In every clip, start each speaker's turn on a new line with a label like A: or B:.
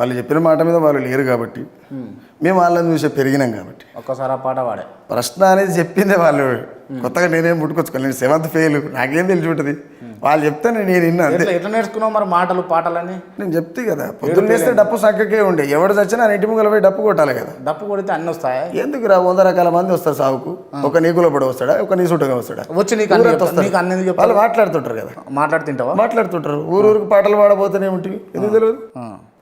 A: వాళ్ళు చెప్పిన మాట మీద వాళ్ళు లేరు కాబట్టి మేము వాళ్ళని చూసే పెరిగినాం కాబట్టి.
B: ఒక్కసారి ఆ పాట పాడే.
A: ప్రశ్న అనేది చెప్పిందే వాళ్ళు. కొత్తగా నేనేం పుట్టుకొచ్చుకోను నేను సెవెంత్ ఫెయిల్ నాకేం తెలిసి ఉంటుంది? వాళ్ళు చెప్తాను నేను విన్నా అంతే.
B: ఎట్లా నేర్చుకున్నావు మరి మాటలు పాటలని
A: నేను చెప్తే కదా పొద్దున్న లేస్తే డప్పు సంఖ్యకే ఉండే. ఎవడు చచ్చినా ఇంటి ముంగల పోయి డప్పు కొట్టాలి కదా.
B: డప్పు కొడితే అన్ని వస్తాయా?
A: ఎందుకు రా వంద రకాల మంది వస్తారు సాగుకు ఒక నీకులో పడి వస్తాడా? ఒక నీ సుట్టుగా వస్తాడా?
B: వచ్చి నీకు అన్ని
A: వాళ్ళు మాట్లాడుతుంటారు కదా.
B: మాట్లాడుతుంటావా?
A: మాట్లాడుతుంటారు. ఊరు ఊరికి పాటలు పాడబోతూనే ఉంటుంది ఎందుకు తెలియదు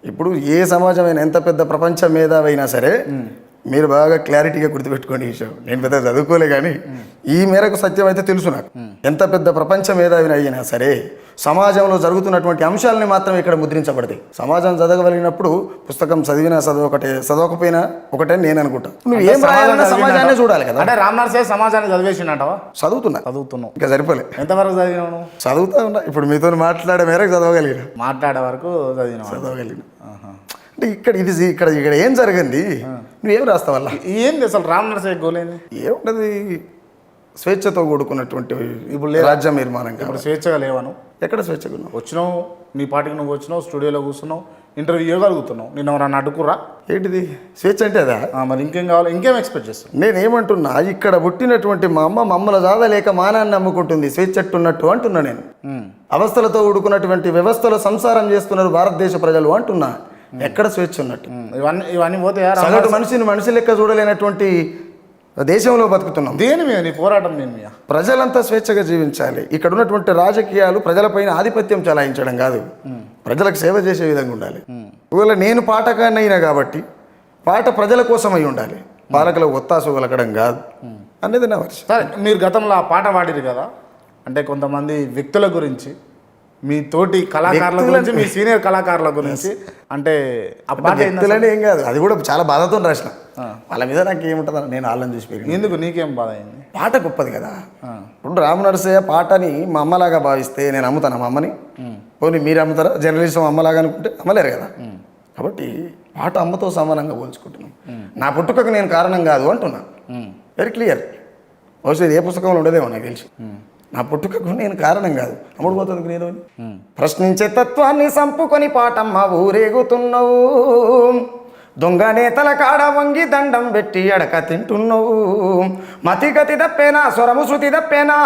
A: ఇప్పుడు ఏ సమాజమైనా ఎంత పెద్ద ప్రపంచ మేధావైనా సరే మీరు బాగా క్లారిటీగా గుర్తుపెట్టుకోండి ఈ విషయం. నేను పెద్ద చదువుకోలే కానీ ఈ మేరకు సత్యం అయితే తెలుసు నాకు. ఎంత పెద్ద ప్రపంచ మేధావిని అయినా సరే సమాజంలో జరుగుతున్నటువంటి అంశాలని మాత్రం ఇక్కడ ముద్రించబడతాయి సమాజం చదవగలిగినప్పుడు పుస్తకం చదివినా చదవకటే చదవకపోయినా ఒకటే నేను అనుకుంటా. నువ్వు ఏం రాయాలన్నా సమాజాన్ని చూడాలి కదా.
B: అంటే రామ్నాథ్ సార్ సమాజాన్ని చదివేసిండంటావా?
A: చదువుతున్నా.
B: చదువుతున్నావు.
A: ఇంకా సరిపోలే.
B: ఎంతవరకు చదివినావు
A: చదువుతా ఉన్నా. ఇప్పుడు మీతో మాట్లాడే మేరకు చదవగలిగిన.
B: మాట్లాడే వరకు చదివినావు?
A: చదవగలిగిన. అంటే ఇక్కడ ఇది ఇక్కడ ఇక్కడ ఏం జరిగింది? నువ్వేం రాస్తావు వల్ల
B: ఏంది అసలు రామ్నాథ్ సార్ గోల్ ఏంది?
A: ఏముంటది స్వేచ్ఛతో కూడుకున్నటువంటి ఇప్పుడు రాజ్య నిర్మాణం.
B: ఇప్పుడు స్వేచ్ఛగా లేవను.
A: ఎక్కడ స్వేచ్ఛగా ఉన్నావు
B: వచ్చినావు నీ పాటికి నువ్వు వచ్చినావు స్టూడియోలో కూర్చున్నావు ఇంటర్వ్యూ ఇవ్వగలుగుతున్నావు. నిన్న ఎవరన్నా అడ్డుకుర్రా
A: ఏంటిది? స్వేచ్ఛ అంటే అదా?
B: మరి ఇంకేం కావాలి? ఇంకేం ఎక్స్పెక్ట్ చేస్తావు?
A: నేనేమంటున్నా ఇక్కడ పుట్టినటువంటి మా అమ్మ మమ్మల జాదలేక మానాన్ని నమ్ముకుంటుంది. స్వేచ్ఛట్టున్నట్టు అంటున్నా నేను. అవస్థలతో ఉడుకున్నటువంటి వ్యవస్థలో సంసారం చేస్తున్నారు భారతదేశ ప్రజలు అంటున్నా. ఎక్కడ స్వేచ్ఛ ఉన్నట్టు?
B: ఇవన్నీ ఇవన్నీ
A: సగటు మనిషిని మనిషి లెక్క చూడలేనటువంటి దేశంలో బతుకుతున్నాం.
B: దేని మీద? నీ పోరాటం దేని మీద?
A: ప్రజలంతా స్వేచ్ఛగా జీవించాలి. ఇక్కడ ఉన్నటువంటి రాజకీయాలు ప్రజలపైన ఆధిపత్యం చలాయించడం కాదు. ప్రజలకు సేవ చేసే విధంగా ఉండాలి. ఒకవేళ నేను పాఠకాన్ని అయినా కాబట్టి పాట ప్రజల కోసం అయి ఉండాలి పాలకులకు ఒత్తాసు కలగడం కాదు. అనేది నా వర్షం
B: సరే మీరు గతంలో ఆ పాట పాడిరు కదా? అంటే కొంతమంది వ్యక్తుల గురించి మీ తోటి కళాకారుల గురించి మీ సీనియర్ కళాకారుల గురించి అంటే ఆ పాట
A: ఏం కాదు. అది కూడా చాలా బాధతో రాసిన. వాళ్ళ మీద నాకు ఏముంటుంది నేను వాళ్ళని చూసి పెరిగిన.
B: ఎందుకు? నీకేం బాధ అయింది
A: పాట గొప్పది కదా. ఇప్పుడు రామ నరసయ్య పాటని మా అమ్మలాగా భావిస్తే నేను అమ్ముతాను మా అమ్మని. పోనీ మీరు అమ్ముతారా? జర్నలిజం అమ్మలాగా అనుకుంటే అమ్మలేరు కదా. కాబట్టి పాట అమ్మతో సమానంగా పోల్చుకుంటున్నాం. నా పుట్టుకకు నేను కారణం కాదు అంటున్నా. వెరీ క్లియర్ బహుశా ఏ పుస్తకంలో ఉండదేమో నాకు తెలిసి. నా పుట్టుకకు నేను కారణం కాదు. అమ్ముడు పోతుంది నేను. ప్రశ్నించే తత్వాన్ని సంపుకొని పాటమ్మ ఊరేగుతున్నావు. దొంగ నేతల కాడ వంగి దండం పెట్టి అడక తింటున్నావు. మతిగతి తప్పేనా స్వరము శృతి తప్పేనా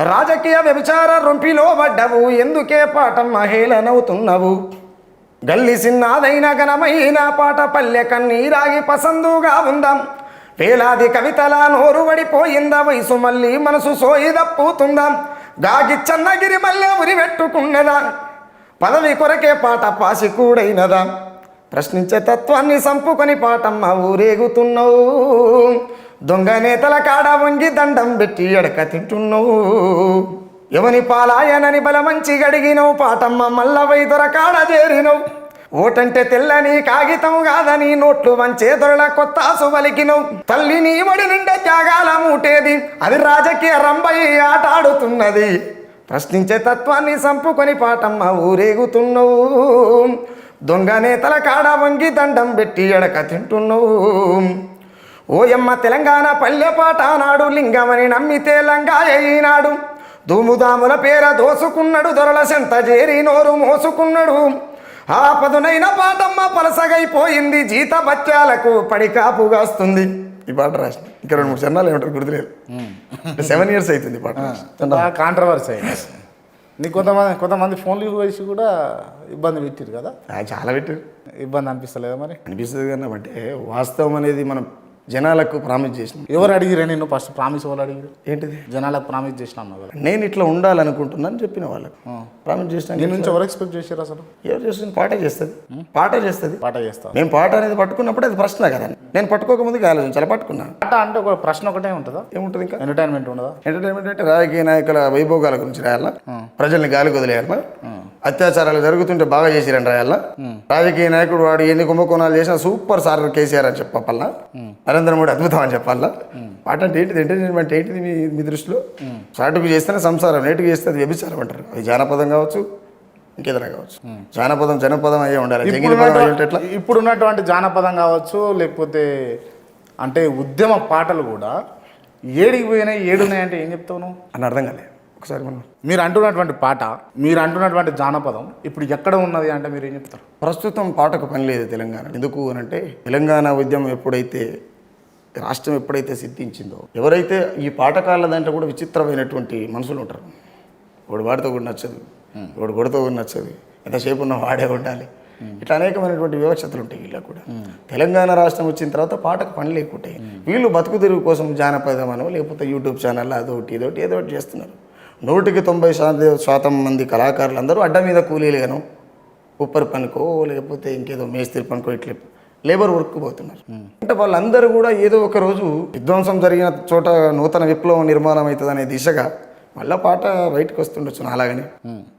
A: రాజకీయ వ్యభిచార రొంపిలో పడ్డవు ఎందుకే పాఠం హేళనవుతున్నావు గల్లి సిన్నాదైన ఘనమైన పాట పల్లె కన్నీరాగి పసందుగా ఉందాం. వేలాది కవితల నోరు వడిపోయిందా వయసు మళ్ళీ మనసు సోయి దప్పుతుందాం. గాగి చన్నగిరి మల్లె ఉరి పెట్టుకున్నదా? పదవి కొరకే పాట పాసి కూడైనదా ప్రశ్నించే తత్వాన్ని సంపుకొని పాటమ్మ ఊరేగుతున్నావు. దొంగ నేతల కాడ వంగి దండం పెట్టి ఎడక తింటున్నావు. ఎవని పాలాయనని బలమంచి గడిగినవు పాటమ్మ మల్ల దొరకాడ చేరినవు. ఓటంటే తెల్లని కాగితం కాదని నోట్లు వంచే దొరల కొత్త సువలికినవు తల్లి నీ ఒడి నిండా త్యాగాల మూటేది అది రాజకీయ రంబై ఆటాడుతున్నది. ప్రశ్నించే తత్వాన్ని సంపుకొని పాటమ్మ ఊరేగుతున్నావు. దొంగ నేతల కాడ వంగి దండం పెట్టి ఎడక తింటున్నావు. ఓయమ్మ తెలంగాణ పల్లె పాట నాడు లింగమని నమ్మితే లంగా అయినాడు ధూముదాముల పేర దోసుకున్నాడు దొరల సెంత చేరి నోరు మోసుకున్నాడు. ఆ పదునైన పాటమ్మ పలసగైపోయింది జీత బత్యాలకు పడికాపుగాస్తుంది ఈ పాట రాసిన. ఇంకా రెండు మూడు చరణాలు ఏమంటారు గుర్తులేదు. సెవెన్ ఇయర్స్ అవుతుంది పాట రాసి.
B: కాంట్రవర్సీ నీకు కొంతమంది కొంతమంది ఫోన్లు వేసి కూడా ఇబ్బంది పెట్టారు కదా?
A: చాలా పెట్టారు
B: ఇబ్బంది అనిపిస్తలేదా మరి?
A: అనిపిస్తుంది కానీ అంటే వాస్తవం అనేది మనం జనాలకు ప్రామిస్ చేసినాం.
B: ఎవరు అడిగిరే నేను ఫస్ట్ ప్రామిస్ ఎవరు అడిగిరు
A: ఏంటిది?
B: జనాలకు ప్రామిస్ చేసిన
A: నేను ఇట్లా ఉండాలనుకుంటున్నాను చెప్పిన వాళ్ళకి. ప్రామిస్ చేసిన
B: నేను నుంచి ఎవరు ఎక్స్పెక్ట్ చేశారు అసలు?
A: ఎవరు చేస్తుంది? పాట చేస్తుంది. పాట చేస్తుంది.
B: పాట చేస్తావు?
A: నేను పాట అనేది పట్టుకున్నప్పుడు అది ప్రశ్న కదా. నేను పట్టుకోకముందుకు ఆలోచించాలి పట్టుకున్నా.
B: పాట అంటే ఒక ప్రశ్న ఒకటే ఉంటుందా?
A: ఏముంటుంది ఇంకా?
B: ఎంటర్టైన్మెంట్ ఉండదా?
A: ఎంటర్టైన్మెంట్ అంటే రాజకీయ నాయకుల వైభోగాల గురించి రాయాలా? ప్రజల్ని గాలి వదిలేయాలా? అత్యాచారాలు జరుగుతుంటే బాగా చేసిరని రాయాలా రాజకీయ నాయకుడు వాడు ఎన్ని కుంభకోణాలు చేసినా సూపర్ సార్ కేసీఆర్ అని చెప్పాలా నరేంద్ర మోడీ అద్భుతం అని చెప్పాలా పాట అంటే ఏంటిది? ఎంటర్టైన్మెంట్ ఏంటిది మీ మీ దృష్టిలో? చాటుకు చేస్తేనే సంసారం నేటుకు చేస్తే అది వ్యభిచారం అంటారు. అది జానపదం కావచ్చు ఇంకేదైనా కావచ్చు. జానపదం జనపదం అయ్యే ఉండాలి. జంగిలి పదం అయ్యి ఉంటే ఎట్లా?
B: ఇప్పుడు ఉన్నటువంటి జానపదం కావచ్చు లేకపోతే అంటే ఉద్యమ పాటలు కూడా ఏడికి పోయినాయి ఏడున్నాయి అంటే ఏం చెప్తావు
A: అని అర్థం కాలే. ఒకసారి మనం
B: మీరు అంటున్నటువంటి పాట మీరు అంటున్నటువంటి జానపదం ఇప్పుడు ఎక్కడ ఉన్నది అంటే మీరు ఏం చెప్తారు?
A: ప్రస్తుతం పాటకు పని లేదు తెలంగాణ. ఎందుకు అని అంటే తెలంగాణ ఉద్యమం ఎప్పుడైతే రాష్ట్రం ఎప్పుడైతే సిద్ధించిందో ఎవరైతే ఈ పాటకాల దాంట్లో కూడా విచిత్రమైనటువంటి మనుషులు ఉంటారు. వాడు వాడితో కూడా నచ్చదు వాడు గొడతో కూడా నచ్చదు ఎంతసేపు ఉన్న వాడే ఉండాలి. ఇట్లా అనేకమైనటువంటి వివక్షతలు ఉంటాయి వీళ్ళకి కూడా. తెలంగాణ రాష్ట్రం వచ్చిన తర్వాత పాటకు పని లేకుంటాయి వీళ్ళు బతుకు తెరువు కోసం జానపదం అనో లేకపోతే యూట్యూబ్ ఛానల్ అదొకటి ఇదొకటి ఏదో ఒకటి చేస్తున్నారు. నూటికి తొంభై శాతం శాతం మంది కళాకారులు అందరూ అడ్డ మీద కూలీలుగాను ఉప్పరి పనికో లేకపోతే ఇంకేదో మేస్త్రి పనికో ఇట్లా లేబర్ వర్క్ పోతున్నారు. అంటే వాళ్ళందరూ కూడా ఏదో ఒక రోజు విధ్వంసం జరిగిన చోట నూతన విప్లవం నిర్మాణం అవుతుంది అనే దిశగా మళ్ళా పాట బయటకు వస్తుండొచ్చు అలాగనే.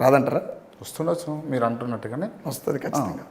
A: రాదంటారా?
B: వస్తుండొచ్చు మీరు అంటున్నట్టుగానే
A: వస్తుంది ఖచ్చితంగా.